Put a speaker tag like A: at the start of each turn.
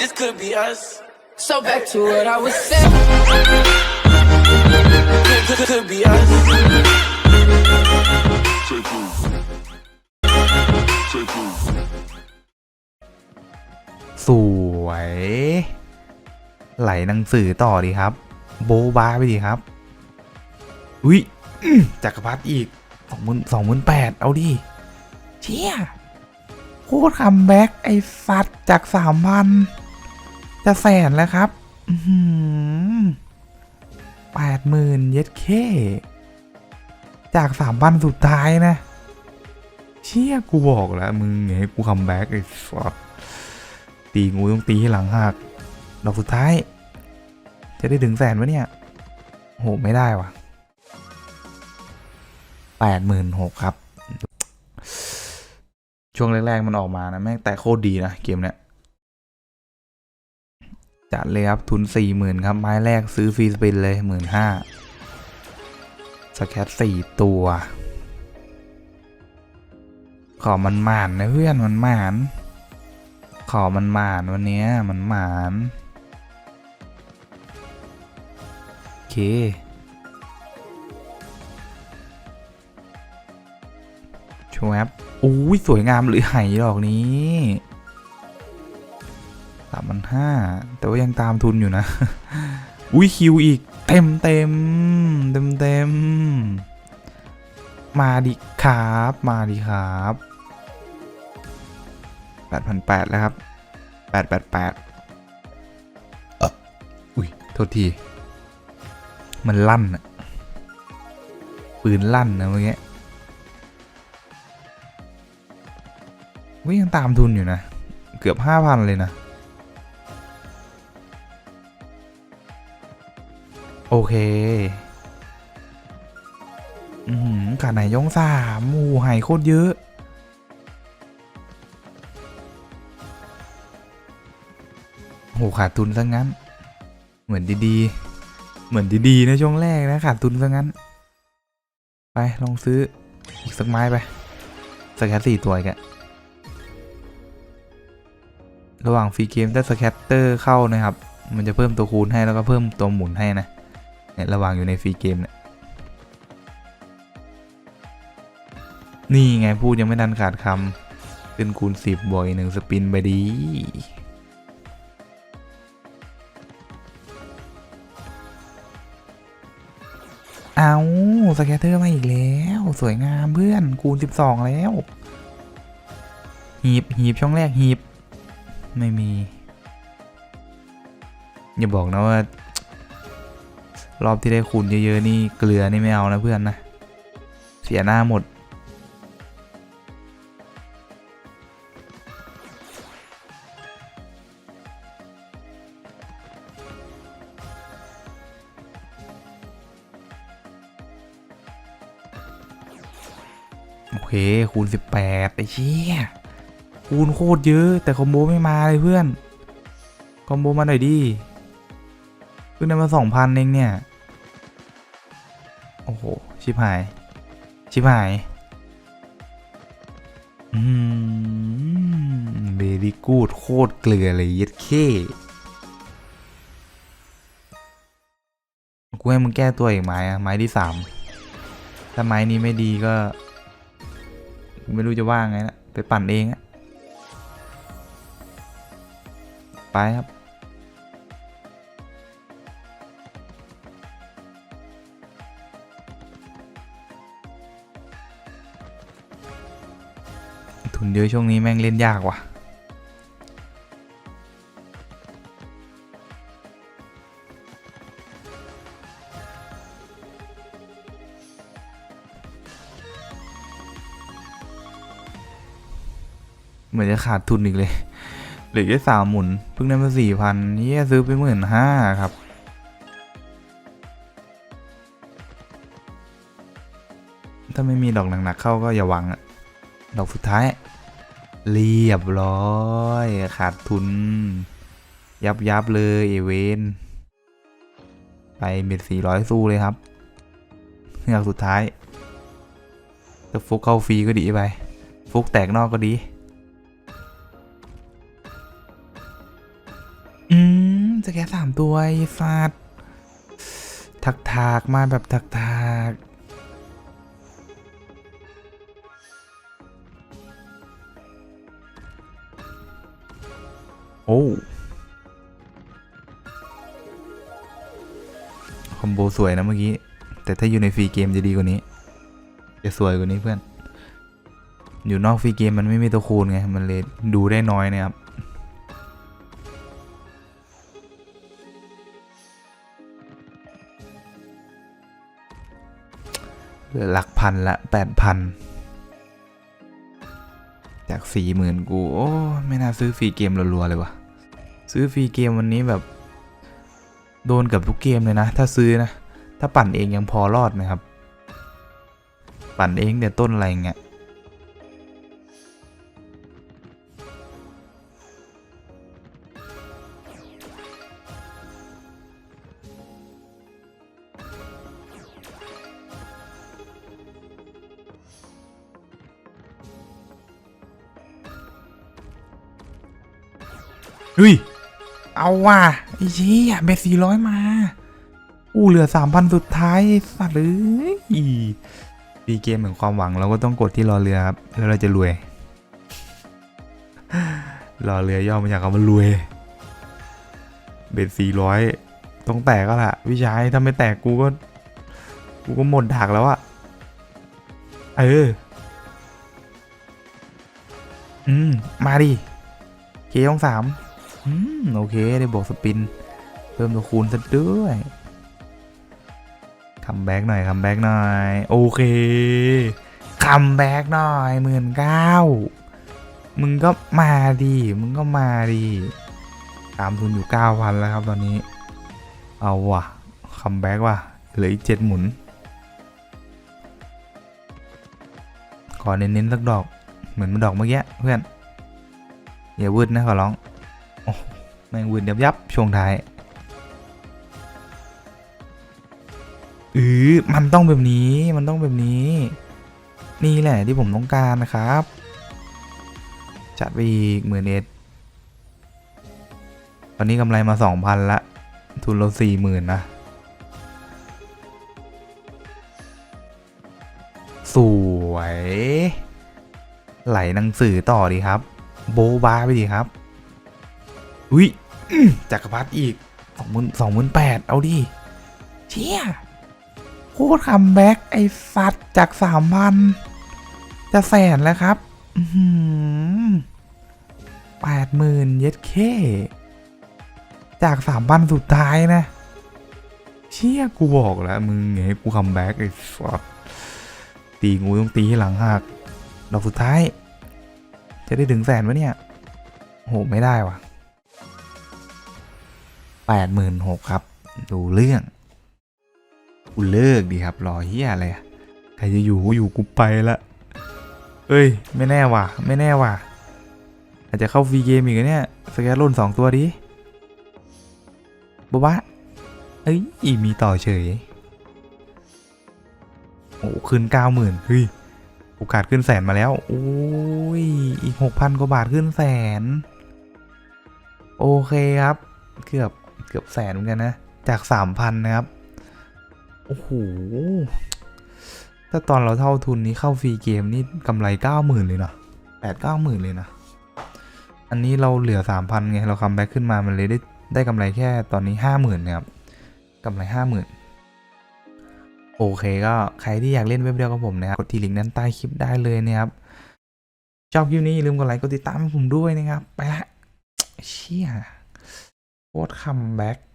A: this could be us.
B: So back to what I was saying.
A: Could, could, could be us.
C: Take move. Take move.
D: สวย ไหลหนังสือต่อดีครับ โบบาไปดีครับ อุ้ยอื้อจักรพรรดิอีกสองหมื่นสองหมื่นแปดเอาดิ เชี่ยโคตรคัมแบ็กไอ้สัตว์จากสามพัน จะแสนแล้วครับแปดหมื่นเย็ดเค จากสามพันสุดท้ายนะ เชี่ยกูบอกแล้ว มึงอย่าให้กูคัมแบ็กไอ้สัตว์ตีงูต้องตีให้หลังหัก ดอกสุดท้าย จะได้ถึงแสนวะเนี่ย โห ไม่ได้วะแปดหมื่นหกครับ ช่วงแรก ๆ มันออกมานะ แม่งแต่โคตรดีนะ เกมเนี้ย จัดเลยครับ ทุนสี่หมื่นครับ ไม้แรกซื้อฟรีสปินเลยหมื่นห้าสแคตสี่ตัว ขอมันหมานนะเพื่อนมันหมาน ขอมันหมานวันนี้มันหมานโอเคชวบอุ้ยสวยงามหรือไหดอกนี้ สามพันห้าแต่ว่ายังตามทุนอยู่นะ อุ้ยคิวอีก เต็มเต็มเต็มเต็มมาดิครับมาดิครับแปดพันแปดแล้วครับแปดแปดแปดอุ้ยโทษที มันลั่นอะปืนลั่นนะเมื่อกี้วิยังตามทุนอยู่นะ เกือบห้าพันเลยนะ โอเค อือหือขาดไหนย่องสามหมูหายโคตรเยอะ โห ขาดทุนซะงั้น เหมือนดีๆ เหมือนดีๆ นะช่วงแรกนะ ขาดทุนซะงั้น ไป ลองซื้อ อีกสักไม้ไปสแคตสี่ตัวอีกอะระหว่างฟรีเกมถ้าสแคตเตอร์เข้านะครับ มันจะเพิ่มตัวคูณให้แล้วก็เพิ่มตัวหมุนให้นะ เนี่ยระหว่างอยู่ในฟรีเกมเนี่ยนี่ไงพูดยังไม่ทันขาดคำขึ้นคูณ 10บวกอีกหนึ่งสปินไปดี เอาสแกตเตอร์มาอีกแล้ว สวยงามเพื่อนคูณ 12 แล้ว หีบหีบช่องแรกหีบ ไม่มี อย่าบอกนะว่า รอบที่ได้คูณเยอะๆนี่เกลือนี่ไม่เอานะเพื่อนนะ เสียหน้าหมด โอเค คูณ 18 ไอ้เชี่ยคูณโคตรเยอะ แต่คอมโบไม่มาเลยเพื่อน คอมโบมาหน่อยดิเพิ่งได้มา 2,000 เองเนี่ย ชิบหาย ชิบหาย อืมเบดี้กูดโคตรเกลือเลยย็ดเคกูให้มึงแก้ตัวอีกไม้อะไม้ที่สามถ้าไม้นี้ไม่ดีก็ไม่รู้จะว่าไงนะไปปั่นเองอะไปครับ ทุนเยอะช่วงนี้แม่งเล่นยากว่ะ เหมือนจะขาดทุนอีกเลยเหลือแค่สามหมุน เพิ่งได้มาสี่พันนี่ซื้อไปหมื่นห้าครับถ้าไม่มีดอกหนักๆเข้าก็อย่าหวังอะดอกสุดท้าย เรียบร้อยขาดทุน ยับยับเลยเอเวนไปเม็ดสี่ร้อยสู้เลยครับเงือกสุดท้ายถ้าฟุกเข้าฟรีก็ดีไป ฟุกแตกนอกก็ดี อืม จะแค่สามตัวไอ้สัตว์ทักทากมาแบบทักท อ้ คอมโบสวยนะเมื่อกี้ แต่ถ้าอยู่ในฟรีเกมจะดีกว่านี้ จะสวยกว่านี้เพื่อน อยู่นอกฟรีเกมมันไม่มีตัวคูณไง มันเลยดูได้น้อยนะครับเหลือหลักพันละแปดพันจากสี่หมื่นกู โอ้ ไม่น่าซื้อฟรีเกมรัวๆเลยวะ ซื้อฟรีเกมวันนี้แบบ โดนกับทุกเกมเลยนะ ถ้าซื้อนะ ถ้าปั่นเองยังพอรอดนะครับ ปั่นเองเดี๋ยต้นอะไรเงี้ยเฮ้ย เอาว่ะไอ้เชี่ยเบ็ดสี่ร้อยมา อู้เหลือสามพันสุดท้ายสัตว์เลยปีเกมเหมือนความหวังเราก็ต้องกดที่รอเรือครับ แล้วเราจะรวย รอเรือย่อมาจากคำว่ารวย เบ็ดสี่ร้อยต้องแตกก็ล่ะวิชัยถ้าไม่แตกกูก็ กูก็หมดดักแล้วอะเออ อืม มาดิเคต้องสาม อืม โอเค ได้บวกสปิน เพิ่มตัวคูณซะด้วยคัมแบ็กหน่อยคัมแบ็กหน่อย โอเคคัมแบ็กหน่อยหมื่นเก้ามึงก็มาดิมึงก็มาดิตามทุนอยู่เก้าพันแล้วครับตอนนี้ เอาว่ะคัมแบ็กว่ะเหลืออีกเจ็ดหมุนขอเน้นๆสักดอกเหมือนมันดอกเมื่อกี้เพื่อนอย่าวืดนะขอร้อง แม่งวืดยับยับช่วงท้ายเออมันต้องแบบนี้มันต้องแบบนี้ นี่แหละที่ผมต้องการนะครับ จัดไปอีกหมื่นเอ็ดตอนนี้กำไรมาสองพันละ ทุนเราสี่หมื่นนะสวย ไหลหนังสือต่อดีครับ โบบาไปดีครับ อุ้ยจักรพรรดิอีกสองหมื่นสองหมื่นแปดเอาดิเชี่ยโคตรคัมแบ็กไอ้สัตว์จากสามพันจะแสนแล้วครับแปดหมื่นเย็ดเคจากสามพันสุดท้ายนะ เชี่ยกูบอกแล้ว มึงไงกูคัมแบ็กไอ้สัตว์ตีงูต้องตีให้หลังหักดอกสุดท้าย จะได้ถึงแสนวะเนี่ย โห ไม่ได้ว่ะ 86,000ครับ ดูเรื่องกูเลิกดีครับ รอเฮียอะไรใครจะอยู่กูอยู่กูไปละเอ้ย ไม่แน่ว่ะ ไม่แน่ว่ะ อาจจะเข้าฟรีเกมอีกเนี่ยสแกนลุนสองตัวดิบ๊ะเอ้ยอีมีต่อเฉย โอ้ขึ้นเก้าหมื่นเฮ้ย โอกาสขึ้นแสนมาแล้ว โอ้ย อีกหกพันกว่าบาทขึ้นแสน โอเคครับ เกือบ เกือบแสนเหมือนกันนะ จากสามพันนะครับ โอ้โห ถ้าตอนเราเท่าทุนนี้เข้าฟรีเกมนี่กำไรเก้าหมื่นเลยนะแปดเก้าหมื่นเลยนะ อันนี้เราเหลือสามพันไง เราคัมแบ็กขึ้นมามันเลยได้ได้กำไรแค่ตอนนี้ห้าหมื่นนะครับกำไรห้าหมื่นโอเคก็ใครที่อยากเล่นเว็บเดียวกับผมนะครับ กดที่ลิงก์ด้นใต้คลิปได้เลยนะครับชอบคลิปนี้อย่าลืมกดไลค์กดติดตามให้ผมด้วยนะครับ ไปละเชี่ย what comeback?